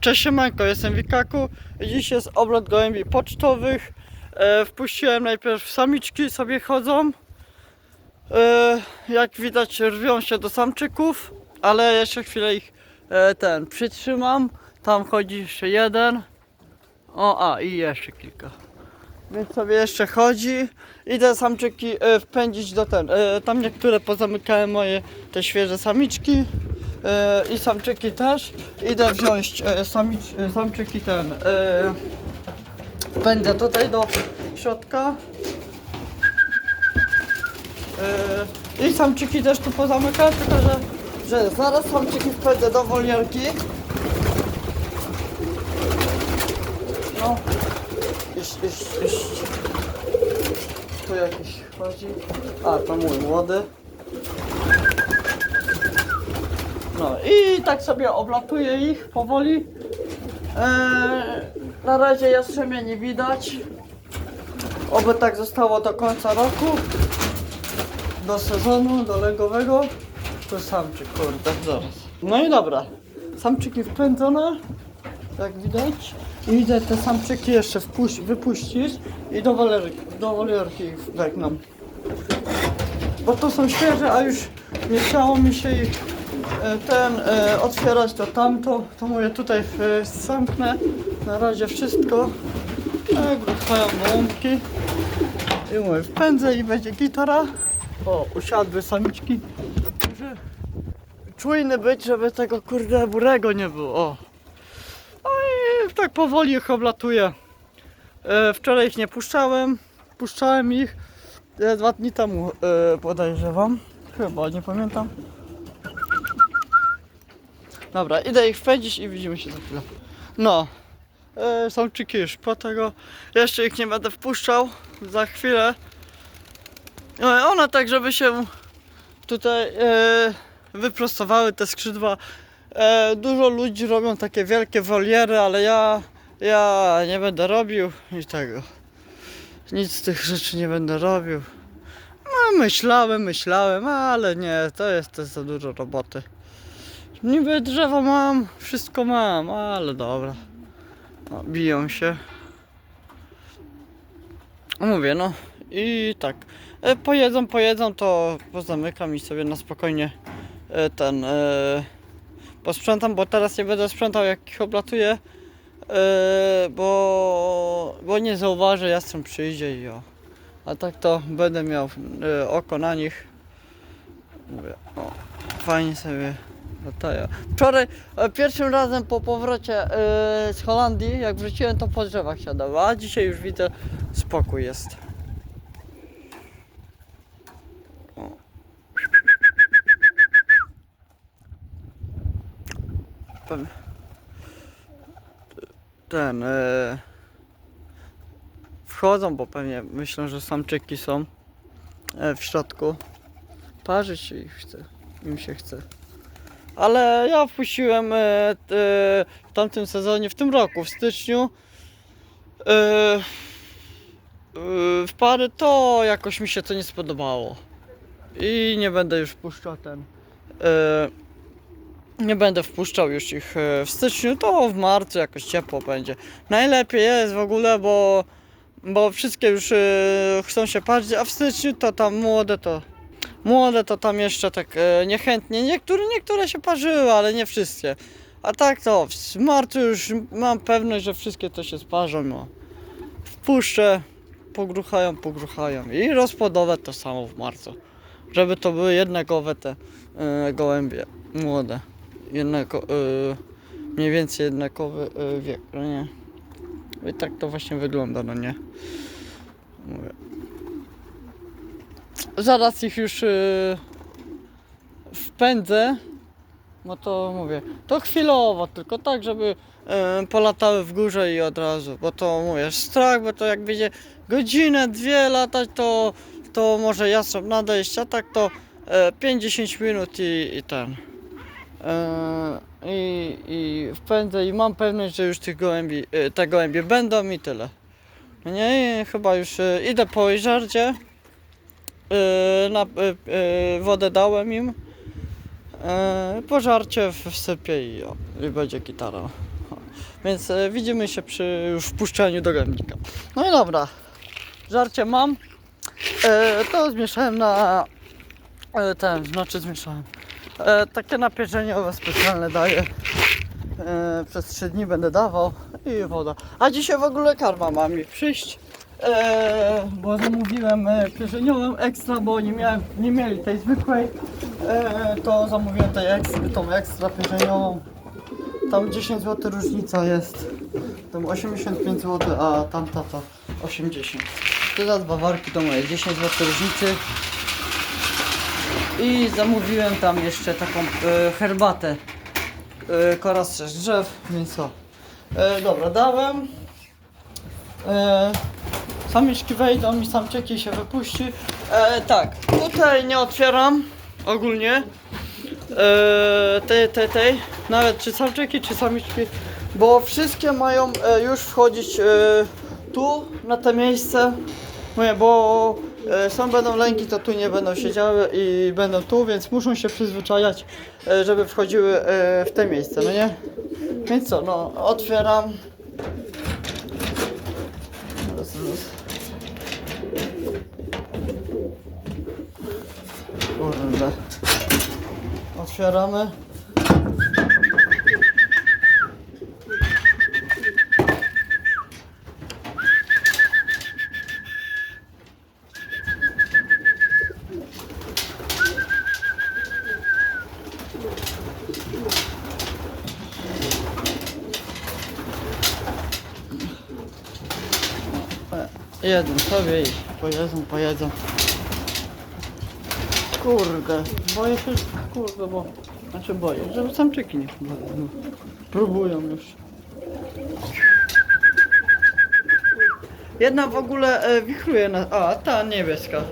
Cześć siemanko, jestem Wikaku. Dziś jest oblot gołębi pocztowych. E, wpuściłem najpierw samiczki, sobie chodzą. E, jak widać rwią się do samczyków, ale jeszcze chwilę ich e, ten przytrzymam. Tam chodzi jeszcze jeden. O, a i jeszcze kilka. Więc sobie jeszcze chodzi. Idę samczyki e, wpędzić do ten. E, tam niektóre pozamykałem moje te świeże samiczki. E, I samczyki też. Idę wziąć e, samicz, e, samczyki ten. Wpędzę tutaj do środka. I samczyki też tu pozamykałem, tylko że, że zaraz samczyki wpędzę do wolierki. No. Iść, iść, iść. Tu jakiś chodzi. A, to mój młody. No i tak sobie oblatuję ich powoli. Eee, na razie jastrzębia nie widać. Oby tak zostało do końca roku. Do sezonu, do legowego. Tu samczyk, kurde, zaraz. No i dobra. Samczyki wpędzone jak widać. I idę te samczyki jeszcze wpuś- wypuścić i do wolerki, do wolerki ich wegnam. Bo to są świeże, a już nie chciało mi się ich ten e, otwierać to tamto. To mówię tutaj e, zamknę. Na razie wszystko. E, Gruchają gołąbki. I mówię, wpędzę i będzie gitara. O, usiadły samiczki. Muszę czujny być, żeby tego kurde burego nie było. O. No i tak powoli ich oblatuję. E, wczoraj ich nie puszczałem. Puszczałem ich e, dwa dni temu e, podejrzewam. Chyba, nie pamiętam. Dobra, idę ich wpędzić i widzimy się za chwilę. No, e, są czyki już po tego. Jeszcze ich nie będę wpuszczał. Za chwilę. No, one tak, żeby się tutaj e, wyprostowały te skrzydła. E, dużo ludzi robią takie wielkie woliery, ale ja, ja nie będę robił i tego. Nic z tych rzeczy nie będę robił. No, myślałem, myślałem, ale nie, to jest, to jest za dużo roboty. Niby drzewo mam, wszystko mam, ale dobra. No, biją się. Mówię, no i tak. E, pojedzą, pojedzą, to pozamykam i sobie na spokojnie e, ten e, posprzątam, bo teraz nie będę sprzątał jak ich oblatuję, e, bo, bo nie zauważę, jastrząb przyjdzie i o. A tak to będę miał e, oko na nich. Mówię, o, fajnie sobie latają. Wczoraj e, pierwszym razem po powrocie e, z Holandii, jak wróciłem, to po drzewach siadał, a dzisiaj już widzę, spokój jest. Ten. E, wchodzą, bo pewnie myślą, że samczyki są e, w środku. Parzyć ich chce, im się chce. Ale ja wpuściłem e, t, w tamtym sezonie, w tym roku, w styczniu. E, e, w pary to jakoś mi się to nie spodobało. I nie będę już wpuszczał ten. E, nie będę wpuszczał już ich e, w styczniu, to w marcu jakoś ciepło będzie. Najlepiej jest w ogóle, bo, bo wszystkie już e, chcą się patrzeć, a w styczniu to tam młode to młode to tam jeszcze tak e, niechętnie. Niektóre, niektóre się parzyły, ale nie wszystkie. A tak to w marcu już mam pewność, że wszystkie to się sparzą. No. Wpuszczę, pogruchają, pogruchają. I rozpłodowe to samo w marcu. Żeby to były jednakowe te e, gołębie młode. Jednako, e, mniej więcej jednakowy e, wiek, no nie? I tak to właśnie wygląda, no nie? Mówię. Zaraz ich już yy, wpędzę. No to mówię, to chwilowo, tylko tak, żeby yy, polatały w górze i od razu, bo to mówię, strach, bo to jak będzie godzinę, dwie latać, to, to może jastrząb nadejść, a tak to yy, 5-10 minut i, i ten. Yy, i, I wpędzę i mam pewność, że już tych gołębi, yy, te gołębie będą i tyle. No Nie, chyba już yy, idę po jeziordzie. Yy, na, yy, yy, wodę dałem im. Pożarcie w- wsypię i, o, i będzie gitara. Więc widzimy się przy już wpuszczeniu do garnika. No i dobra, żarcie mam. To zmieszałem na ten, znaczy zmieszałem. Takie napierzeniowe specjalne daję. Przez 3 dni będę dawał i woda. A dzisiaj w ogóle karma ma mi przyjść. E, bo zamówiłem e, pierzeniową ekstra, bo nie, miałem, nie mieli tej zwykłej. E, to zamówiłem tej ekstra, tą ekstra pierzeniową. Tam 10 zł różnica jest. Tam 85 zł, a tamta to 80. Te dwa warki to moje 10 zł różnicy. I zamówiłem tam jeszcze taką e, herbatę. E, z drzew, więc co? E, dobra, dałem. E, samiczki wejdą i samczyki się wypuści. E, tak, tutaj nie otwieram ogólnie. E, tej, tej, tej, nawet czy samczyki, czy samiczki, bo wszystkie mają e, już wchodzić e, tu, na te miejsce. Mówię, bo e, są będą lęki, to tu nie będą siedziały i będą tu, więc muszą się przyzwyczajać, e, żeby wchodziły e, w te miejsce, no nie? Więc co, no, otwieram. Raz, raz. Kurde. Otwieramy. Jeden sobie i pojedzą, pojedzą. Kurde, boję się, kurde, bo... Znaczy boję, żeby samczyki nie próbowały. No. Próbują już. Jedna w ogóle e, wichruje na... A, ta niebieska.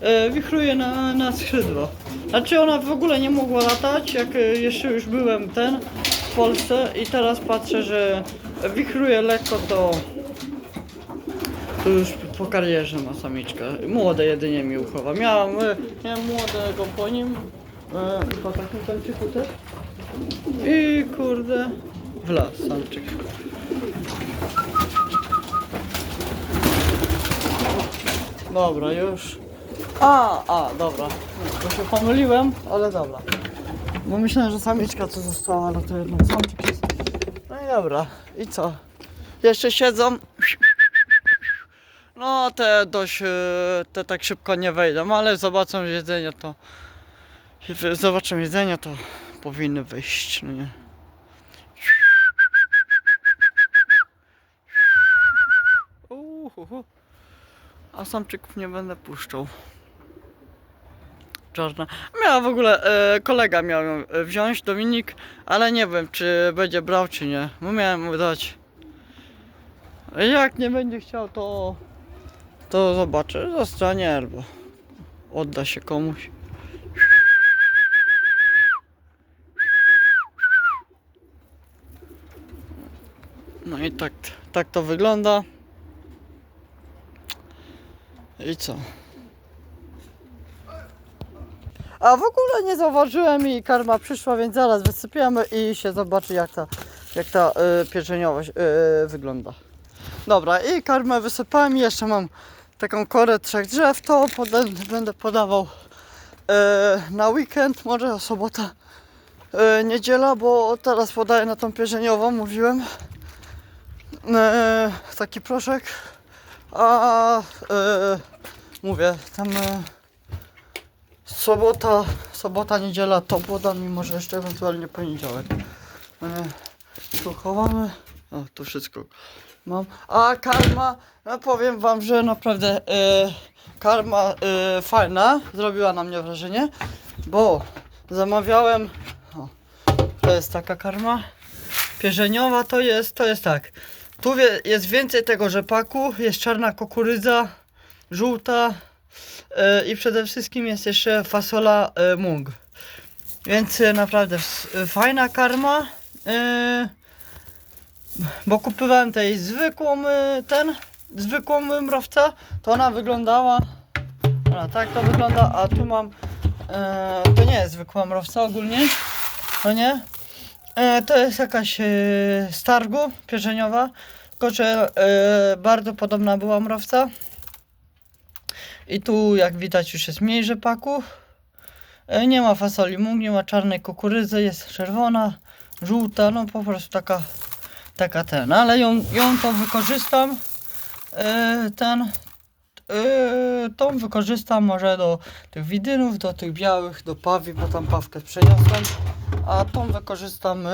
E, wichruje na, na skrzydło. Znaczy ona w ogóle nie mogła latać, jak e, jeszcze już byłem ten w Polsce i teraz patrzę, że wichruje lekko to... To już po karierze ma samiczka. Młode jedynie mi uchowa. Miałam, e, miałem młodego po nim. E, po takim samczyku też. I kurde, w las samczyk. Dobra, już. A, a, dobra. Bo się pomyliłem, ale dobra. Bo myślałem, że samiczka co została, ale to jednak samczyk jest. No i dobra. I co? Jeszcze siedzą. No te dość, e, te tak szybko nie wejdą, ale zobaczą jedzenie to, zobaczą jedzenie to powinny wyjść, no nie. A samczyków nie będę puszczał. Czarna. Miała w ogóle, e, kolega miał ją e, wziąć, Dominik, ale nie wiem czy będzie brał czy nie, bo miałem mu dać. Jak nie będzie chciał to to zobaczę, zostanie albo odda się komuś. No i tak, tak to wygląda. I co? A w ogóle nie zauważyłem i karma przyszła, więc zaraz wysypiemy i się zobaczy jak ta, jak ta y, pieczeniowość y, wygląda. Dobra, i karmę wysypałem. i Jeszcze mam taką korę trzech drzew. To poda będę podawał e, na weekend, może sobota, e, niedziela, bo teraz podaję na tą pierzeniową, mówiłem. E, taki proszek. A mówię, tam sobota, sobota, niedziela to podam i może jeszcze ewentualnie poniedziałek. Tu chowamy. O, tu wszystko mam. A karma, no powiem wam, że naprawdę e, karma e, fajna, zrobiła na mnie wrażenie, bo zamawiałem, o, to jest taka karma, pierzeniowa to jest, to jest tak, tu wie, jest więcej tego rzepaku, jest czarna kukurydza, żółta e, i przede wszystkim jest jeszcze fasola mung. Więc naprawdę fajna karma. Bo kupowałem tej zwykłą, y, ten, zwykłą mrowca, to ona wyglądała, ona tak to wygląda, a tu mam, e, to nie jest zwykła mrowca ogólnie, to nie, E, to jest jakaś e, z targu pierzeniowa, tylko że e, bardzo podobna była mrowca. I tu jak widać już jest mniej rzepaku. E, nie ma fasoli mung, nie ma czarnej kukurydzy, jest czerwona, żółta, no po prostu taka, taka ten, ale ją, ją to wykorzystam. E, ten, e, tą wykorzystam może do tych widynów, do tych białych, do pawi, bo tam pawkę przeniosłem. A tą wykorzystam e,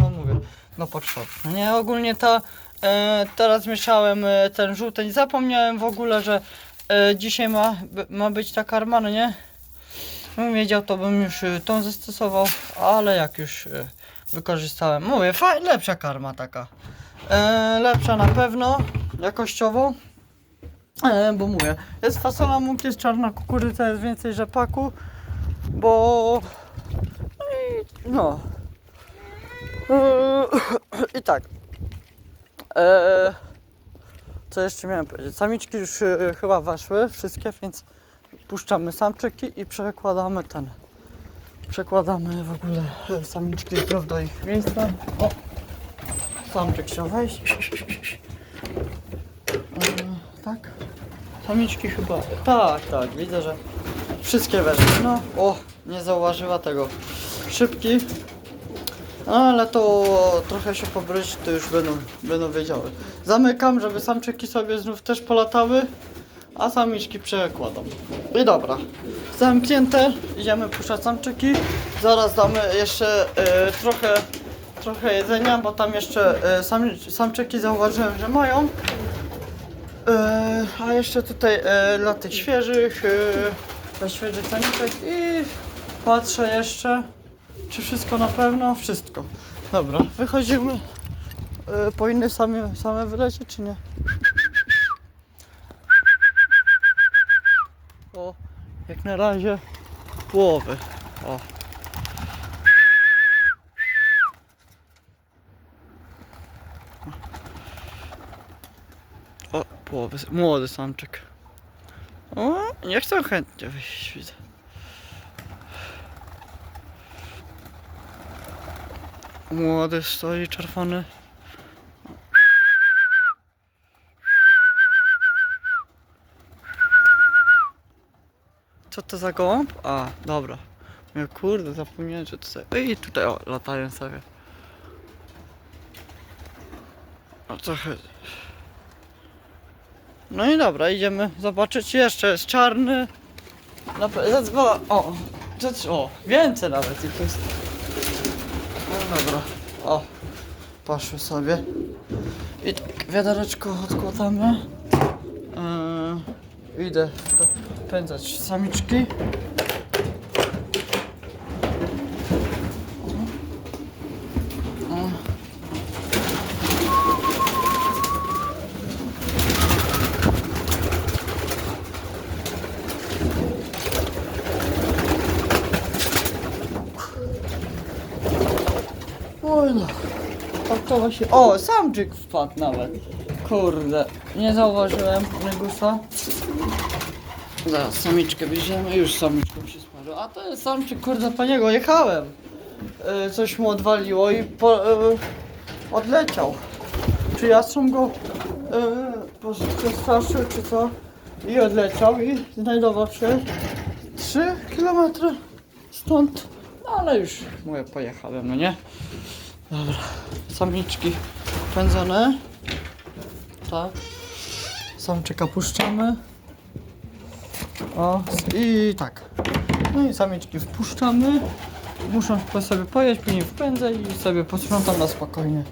no mówię, no potrzebne. Nie, ogólnie ta, teraz mieszałem ten żółty i zapomniałem w ogóle, że dzisiaj ma, ma być ta karma, no nie? Bym wiedział, to bym już tą zastosował, ale jak już wykorzystałem, mówię, faj, lepsza karma taka. E, lepsza na pewno, jakościowo. E, bo mówię, jest fasola munk, jest czarna kukurydza, jest więcej rzepaku, bo no i no. E, I tak. E, co jeszcze miałem powiedzieć? Samiczki już e, chyba weszły, wszystkie, więc puszczamy samczyki i przekładamy ten. Przekładamy w ogóle e, samiczki zdrow do ich miejsca. O! Samczyk chciał wejść. E, tak. Samiczki chyba. Tak, tak, widzę, że wszystkie weszły. No, o, nie zauważyła tego. Szybki. No, ale to trochę się pobryć, to już będą, będą wiedziały. Zamykam, żeby samczyki sobie znów też polatały, a samiczki przekładam. I dobra, zamknięte, idziemy puszczać samczyki. Zaraz damy jeszcze e, trochę, trochę jedzenia, bo tam jeszcze e, sami, samczyki zauważyłem, że mają. E, a jeszcze tutaj e, dla tych świeżych, e, dla świeżych samiczek i patrzę jeszcze, czy wszystko na pewno? Wszystko. Dobra, wychodzimy. E, powinny same, same wylecieć, czy nie? O, jak na razie połowy. O. O, połowy. Młody samczyk. O, nie chcę chętnie wyjść, widzę. Młody stoi czerwony. To za gołąb? A, dobra. Ja kurde, zapomniałem, że tutaj. I tutaj o, latają sobie. O trochę. No i dobra, idziemy zobaczyć. Jeszcze jest czarny. Na pe- zadzwoniła. O, co- o, więcej nawet ich jest. No dobra. O, poszły sobie. I tak, wiadereczko odkładamy. Idę pędzać samiczki. Oj no. Tak to właśnie. O, samczyk wpadł nawet. Kurde, nie zauważyłem negusa. Zaraz samiczkę bierzemy, już samiczką się sparzył. A to jest samczyk, kurde, po niego jechałem. E, coś mu odwaliło i po, e, odleciał. Czy jastrząb go e, przestraszył, czy co? I odleciał i znajdował się 3 km stąd. No ale już, mówię, pojechałem, no nie? Dobra, samiczki pędzone. Tak. Samczyka puszczamy. O, i tak. No i samiczki wpuszczamy. Muszą sobie pojeść, później wpędzę i sobie posprzątam na spokojnie.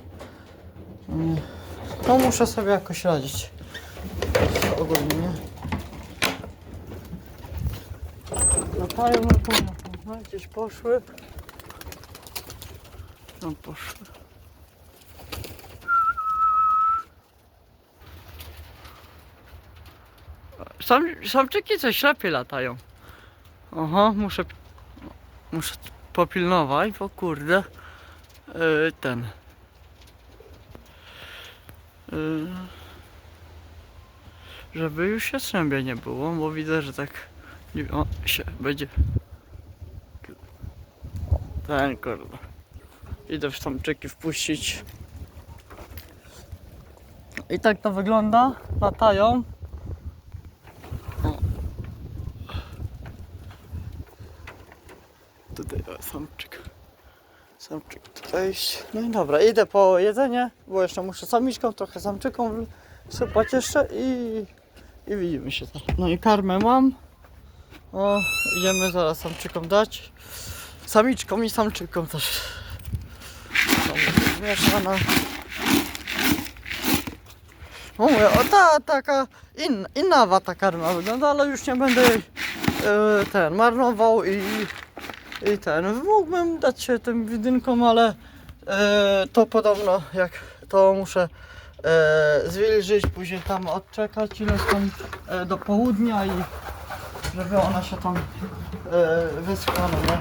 No muszę sobie jakoś radzić. Ogólnie, nie? Na na to, gdzieś poszły. No poszły. Sam, samczyki coś lepiej latają. Aha, muszę, muszę popilnować, bo kurde, yy, ten. Yy, żeby już się strzębia nie było, bo widzę, że tak o, się będzie. Ten kurde. Idę w samczyki wpuścić. I tak to wygląda. Latają. O. Tutaj o, samczyk. Samczyk iść. No i dobra, idę po jedzenie, bo jeszcze muszę samiczką, trochę samczyką sypać jeszcze i, i widzimy się zaraz. No i karmę mam. O, idziemy zaraz samczykom dać. Samiczkom i samczykom też. Tam Zmieszana. No mówię, o ta taka in, inna ta karma wygląda, ale już nie będę jej ten marnował i, i ten. Mógłbym dać się tym widynkom, ale to podobno jak to muszę e, zwilżyć, później tam odczekać ileś tam e, do południa i żeby ona się tam e, wyschła, no nie?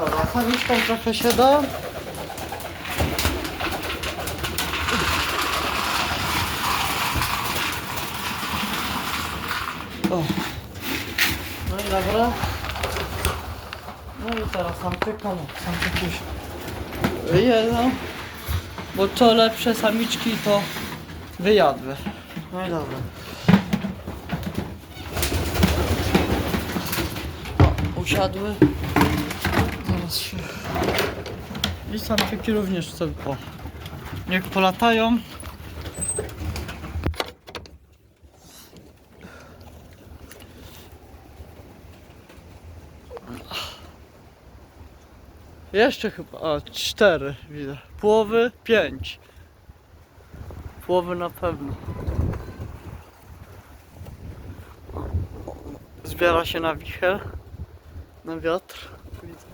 Dobra, samiczką trochę się da. No i dobra. No i teraz samczyka, no samczyki już wyjedzą. Bo co lepsze samiczki to wyjadły. No i dobra. O, usiadły. Zaraz się... I samczyki również sobie o. Niech polatają. Jeszcze chyba, a cztery widzę. Połowy pięć. Połowy na pewno. Zbiera się na wicher, na wiatr. Widzę.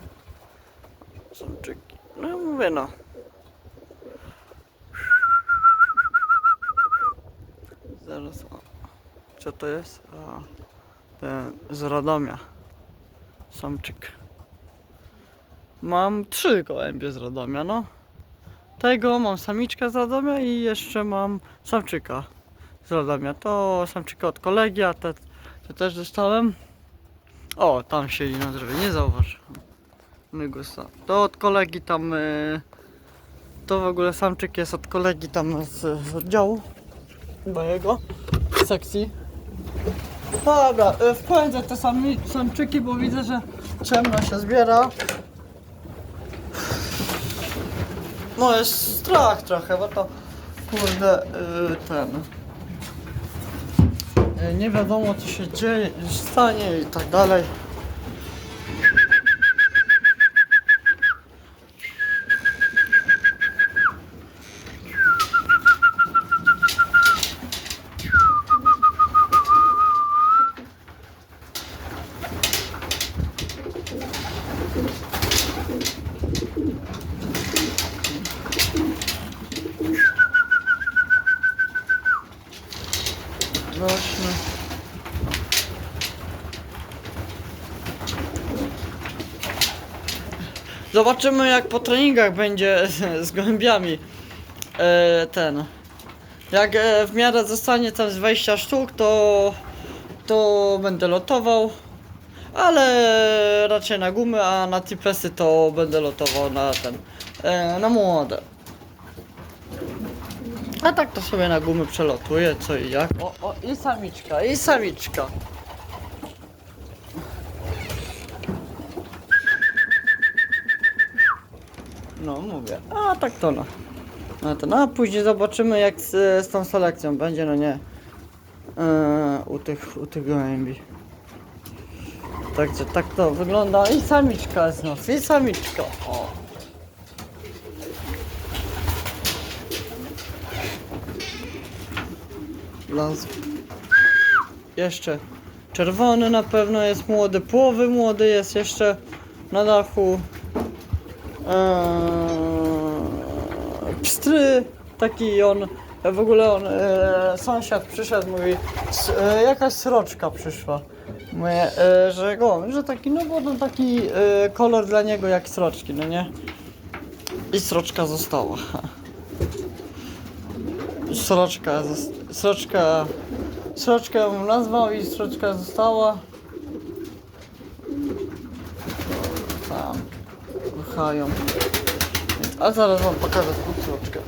Samczyki. No mówię no. Zaraz, o. Co to jest? Ten z Radomia. Samczyk. Mam trzy gołębie z Radomia, no. Tego mam samiczkę z Radomia i jeszcze mam samczyka z Radomia. To samczyka od kolegi, a te, te też dostałem. O, tam siedzi na drzewie, nie zauważ. Nygusa. To od kolegi tam. y, To w ogóle samczyk jest od kolegi tam z, z oddziału mojego sekcji. Dobra, y, wpędzę te sami, samczyki, bo widzę, że ciemno się zbiera. No jest strach trochę, bo to kurde y, ten. y, Nie wiadomo co się dzieje, stanie i tak dalej. Zobaczymy jak po treningach będzie z, gołębiami e, ten. Jak e, w miarę zostanie tam z 20 sztuk, to, to będę lotował. Ale raczej na gumy, a na tipesy to będę lotował na ten. E, na młode. A tak to sobie na gumy przelotuję, co i jak. O, o, i samiczka, i samiczka. No, mówię. A tak to no. No to no, a później zobaczymy jak z, z tą selekcją będzie, no nie. Eee, u tych, u tych gołębi. Także tak to wygląda. I samiczka znów, i samiczka. O. Las. Jeszcze czerwony na pewno jest młody, połowy młody jest jeszcze na dachu. Eee, pstry, taki on, w ogóle on, e, sąsiad przyszedł, mówi, "S- e, jakaś sroczka przyszła. Mówię, e, że go, że taki, no bo to taki e, kolor dla niego jak sroczki, no nie? I sroczka została. Sroczka, sroczka, sroczkę nazwał i sroczka została. Tam, ruchają. A zaraz wam pokażę tą sroczkę.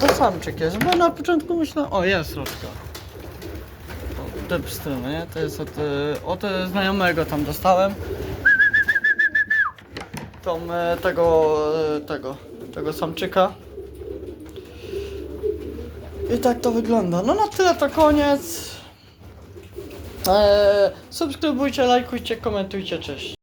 To samczyk jest, bo na początku myślałem, o jest sroczka. Te pstryny, nie? To jest od, e, od znajomego tam dostałem. Tą, e, tego, e, tego, tego samczyka. I tak to wygląda. No na tyle to koniec. Eee, subskrybujcie, lajkujcie, komentujcie, cześć.